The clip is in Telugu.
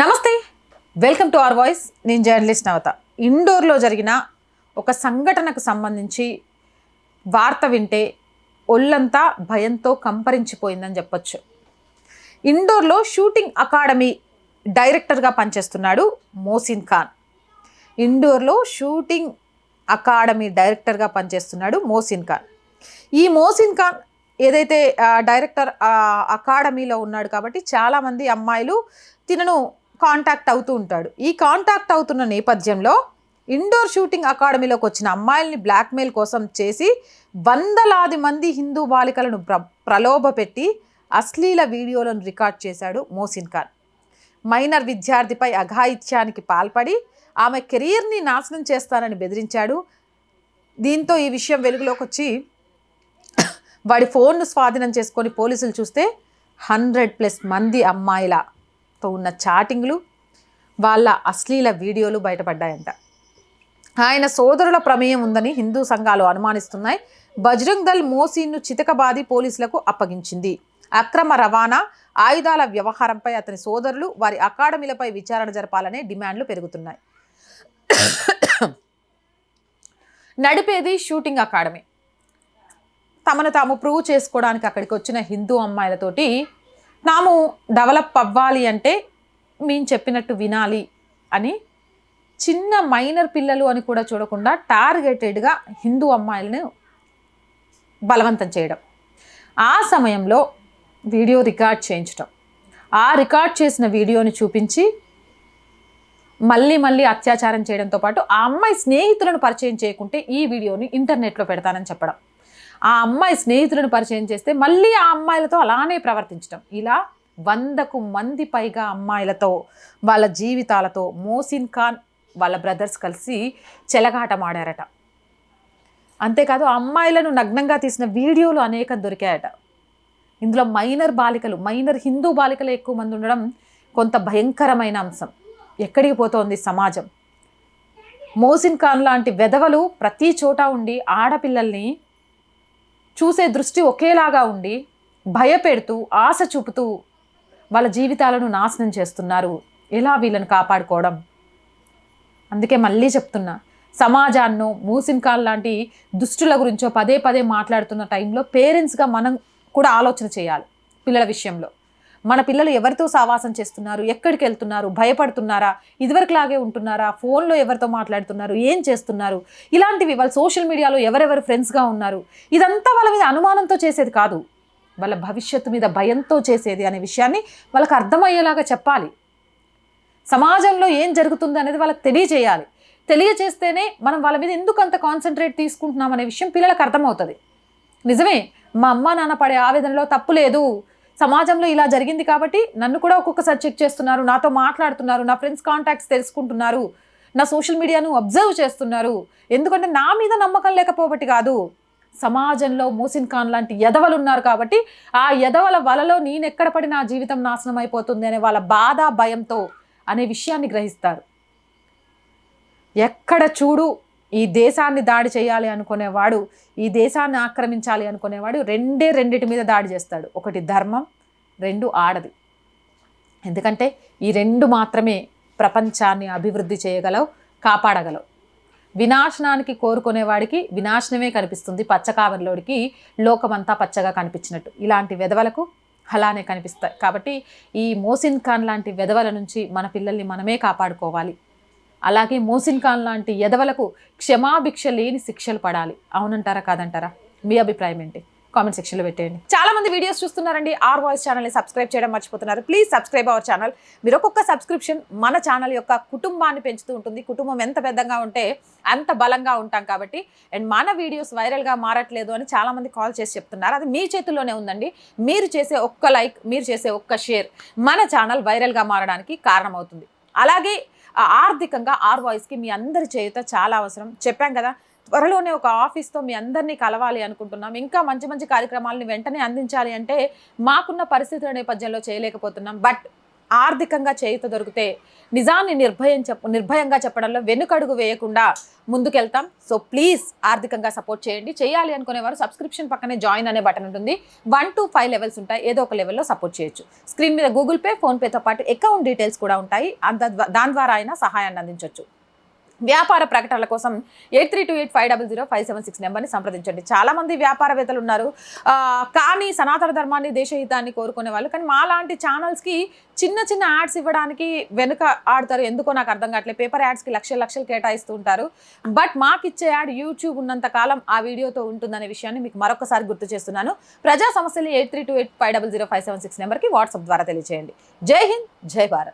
నమస్తే. వెల్కమ్ టు అవర్ వాయిస్ నేను జర్నలిస్ట్ నవత. ఇండోర్లో జరిగిన ఒక సంఘటనకు సంబంధించి వార్త వింటే ఒళ్ళంతా భయంతో కంపరించిపోయిందని చెప్పొచ్చు. ఇండోర్లో షూటింగ్ అకాడమీ డైరెక్టర్గా పనిచేస్తున్నాడు మోసిన్ ఖాన్ ఇండోర్లో షూటింగ్ అకాడమీ డైరెక్టర్గా పనిచేస్తున్నాడు మోసిన్ ఖాన్ ఈ మోసిన్ ఖాన్ ఏదైతే డైరెక్టర్ అకాడమీలో ఉన్నాడు కాబట్టి చాలామంది అమ్మాయిలు తినను కాంటాక్ట్ అవుతూ ఉంటాడు. ఈ కాంటాక్ట్ అవుతున్న నేపథ్యంలో ఇండోర్ షూటింగ్ అకాడమీలోకి వచ్చిన అమ్మాయిల్ని బ్లాక్మెయిల్ కోసం చేసి వందలాది మంది హిందూ బాలికలను ప్ర ప్రలోభపెట్టి అశ్లీల వీడియోలను రికార్డ్ చేశాడు మోసిన్ ఖాన్. మైనర్ విద్యార్థిపై అఘాయిత్యానికి పాల్పడి ఆమె కెరీర్ని నాశనం చేస్తానని బెదిరించాడు. దీంతో ఈ విషయం వెలుగులోకి వచ్చి వాడి ఫోన్ను స్వాధీనం చేసుకొని పోలీసులు చూస్తే హండ్రెడ్ ప్లస్ మంది అమ్మాయిల తో ఉన్న చాటింగ్లు వాళ్ళ అశ్లీల వీడియోలు బయటపడ్డాయంట. ఆయన సోదరుల ప్రమేయం ఉందని హిందూ సంఘాలు అనుమానిస్తున్నాయి. బజరంగ్ దళ్ మోసీన్ను చితకబాది పోలీసులకు అప్పగించింది. అక్రమ రవాణా ఆయుధాల వ్యవహారంపై అతని సోదరులు వారి అకాడమీలపై విచారణ జరపాలనే డిమాండ్లు పెరుగుతున్నాయి. నడిపేది షూటింగ్ అకాడమీ. తమను తాము ప్రూవ్ చేసుకోవడానికి అక్కడికి వచ్చిన హిందూ అమ్మాయిలతోటి నాము డెవలప్ అవ్వాలి అంటే మేము చెప్పినట్టు వినాలి అని చిన్న మైనర్ పిల్లలు అని కూడా చూడకుండా టార్గెటెడ్గా హిందూ అమ్మాయిలను బలవంతం చేయడం. ఆ సమయంలో వీడియో రికార్డ్ చేయించడం ఆ రికార్డ్ చేసిన వీడియోని చూపించి మళ్ళీ మళ్ళీ అత్యాచారం చేయడంతో పాటు ఆ అమ్మాయి స్నేహితులను పరిచయం చేయకుంటే ఈ వీడియోని ఇంటర్నెట్లో పెడతానని చెప్పడం. ఆ అమ్మాయి స్నేహితులను పరిచయం చేస్తే మళ్ళీ ఆ అమ్మాయిలతో అలానే ప్రవర్తించడం ఇలా వందకు మంది పైగా అమ్మాయిలతో వాళ్ళ జీవితాలతో మోసిన్ ఖాన్ వాళ్ళ బ్రదర్స్ కలిసి చెలగాటమాడారట. అంతేకాదు అమ్మాయిలను నగ్నంగా తీసిన వీడియోలు అనేకం దొరికాయట. ఇందులో మైనర్ బాలికలు మైనర్ హిందూ బాలికలు ఎక్కువ మంది ఉండడం కొంత భయంకరమైన అంశం. ఎక్కడికి పోతోంది సమాజం? మోసిన్ ఖాన్ లాంటి వెధవలు ప్రతి చోట ఉండి ఆడపిల్లల్ని చూసే దృష్టి ఒకేలాగా ఉండి భయపెడుతూ ఆశ చూపుతూ వాళ్ళ జీవితాలను నాశనం చేస్తున్నారు. ఎలా వీళ్ళని కాపాడుకోవడం? అందుకే మళ్ళీ చెప్తున్నా సమాజాన్నో మూసింకాల్ లాంటి దుష్టుల గురించో పదే పదే మాట్లాడుతున్న టైంలో పేరెంట్స్గా మనం కూడా ఆలోచన చేయాలి పిల్లల విషయంలో. మన పిల్లలు ఎవరితో సావాసం చేస్తున్నారు? ఎక్కడికి వెళ్తున్నారు? భయపడుతున్నారా? ఇదివరకులాగే ఉంటున్నారా? ఫోన్లో ఎవరితో మాట్లాడుతున్నారు? ఏం చేస్తున్నారు? ఇలాంటివి వాళ్ళ సోషల్ మీడియాలో ఎవరెవరు ఫ్రెండ్స్గా ఉన్నారు? ఇదంతా వాళ్ళ మీద అనుమానంతో చేసేది కాదు. వాళ్ళ భవిష్యత్తు మీద భయంతో చేసేది అనే విషయాన్ని వాళ్ళకి అర్థమయ్యేలాగా చెప్పాలి. సమాజంలో ఏం జరుగుతుంది అనేది వాళ్ళకి తెలియజేయాలి. తెలియజేస్తేనే మనం వాళ్ళ మీద ఎందుకు అంత కాన్సన్ట్రేట్ తీసుకుంటున్నాం అనే విషయం పిల్లలకు అర్థమవుతుంది. నిజమే మా అమ్మ నాన్న పడే ఆవేదనలో తప్పు లేదు. సమాజంలో ఇలా జరిగింది కాబట్టి నన్ను కూడా ఒక్కొక్కసారి చెక్ చేస్తున్నారు నాతో మాట్లాడుతున్నారు నా ఫ్రెండ్స్ కాంటాక్ట్స్ తెలుసుకుంటున్నారు నా సోషల్ మీడియాను అబ్జర్వ్ చేస్తున్నారు. ఎందుకంటే నా మీద నమ్మకం లేకపోబట్టి కాదు సమాజంలో మోసిన్ ఖాన్ లాంటి ఎదవలు ఉన్నారు కాబట్టి ఆ ఎదవల వలలో నేనెక్కడ పడి నా జీవితం నాశనం అయిపోతుంది అనే వాళ్ళ బాధ భయంతో అనే విషయాన్ని గ్రహిస్తారు. ఎక్కడ చూడు ఈ దేశాన్ని దాడి చేయాలి అనుకునేవాడు ఈ దేశాన్ని ఆక్రమించాలి అనుకునేవాడు రెండే రెండిటి మీద దాడి చేస్తాడు. ఒకటి ధర్మం రెండు ఆడది. ఎందుకంటే ఈ రెండు మాత్రమే ప్రపంచాన్ని అభివృద్ధి చేయగలవు కాపాడగలవు. వినాశనానికి కోరుకునేవాడికి వినాశనమే కనిపిస్తుంది. పచ్చకావరిలోడికి లోకమంతా పచ్చగా కనిపించినట్టు. ఇలాంటి వెధవలకు అలానే కనిపిస్తాయి. కాబట్టి ఈ మోసిన్ ఖాన్ లాంటి వెధవల నుంచి మన పిల్లల్ని మనమే కాపాడుకోవాలి. అలాగే మోసిన్ ఖాన్ లాంటి ఎదవలకు క్షమాభిక్ష లేని శిక్షలు పడాలి. అవునంటారా కాదంటారా? మీ అభిప్రాయం ఏంటి? కామెంట్ సెక్షన్లో పెట్టేయండి. చాలా మంది వీడియోస్ చూస్తున్నారండి. ఆర్ వాయిస్ ఛానల్ని సబ్స్క్రైబ్ చేయడం మర్చిపోతున్నారు. Please subscribe our channel. మీరు ఒక్కొక్క సబ్స్క్రిప్షన్ మన ఛానల్ యొక్క కుటుంబాన్ని పెంచుతూ ఉంటుంది. కుటుంబం ఎంత పెద్దగా ఉంటే అంత బలంగా ఉంటాం కాబట్టి. అండ్ మన వీడియోస్ వైరల్గా మారట్లేదు అని చాలామంది కాల్ చేసి చెప్తున్నారు. అది మీ చేతుల్లోనే ఉందండి. మీరు చేసే ఒక్క లైక్ మీరు చేసే ఒక్క షేర్ మన ఛానల్ వైరల్గా మారడానికి కారణమవుతుంది. అలాగే ఆర్థికంగా ఆర్ వాయిస్కి మీ అందరి చేయుత చాలా అవసరం. చెప్పాం కదా త్వరలోనే ఒక ఆఫీస్తో మీ అందరినీ కలవాలి అనుకుంటున్నాం. ఇంకా మంచి మంచి కార్యక్రమాలని వెంటనే అందించాలి అంటే మాకున్న పరిస్థితుల నేపథ్యంలో చేయలేకపోతున్నాం. బట్ ఆర్థికంగా చేయుత దొరికితే నిజాన్ని నిర్భయం చెప్ నిర్భయంగా చెప్పడంలో వెనుకడుగు వేయకుండా ముందుకెళ్తాం. సో ప్లీజ్ ఆర్థికంగా సపోర్ట్ చేయండి. చేయాలి అనుకునేవారు సబ్స్క్రిప్షన్ పక్కనే జాయిన్ అనే బటన్ ఉంటుంది. వన్ టు ఫైవ్ లెవెల్స్ ఉంటాయి. ఏదో ఒక లెవెల్లో సపోర్ట్ చేయొచ్చు. స్క్రీన్ మీద గూగుల్ పే ఫోన్పేతో పాటు అకౌంట్ డీటెయిల్స్ కూడా ఉంటాయి. అంత దాని ద్వారా అయినా సహాయాన్ని అందించవచ్చు వ్యాపార ప్రకటనల కోసం eight three two eight five double zero five seven six నెంబర్ని సంప్రదించండి. చాలా మంది వ్యాపారవేత్తలు ఉన్నారు. కానీ సనాతన ధర్మాన్ని దేశహితాన్ని కోరుకునే వాళ్ళు. కానీ మా లాంటి ఛానల్స్కి చిన్న చిన్న యాడ్స్ ఇవ్వడానికి వెనుక ఆడతారు. ఎందుకో నాకు అర్థం కావట్లేదు. పేపర్ యాడ్స్కి లక్షల లక్షలు కేటాయిస్తూ ఉంటారు. బట్ మాకు ఇచ్చే యాడ్ యూట్యూబ్ ఉన్నంత కాలం ఆ వీడియోతో ఉంటుందనే విషయాన్ని మీకు మరొకసారి గుర్తు చేస్తున్నాను. ప్రజా సమస్యలు eight three two eight five double zero five seven six నెంబర్కి వాట్సాప్ ద్వారా తెలియజేయండి జై హింద్ జై భారత్.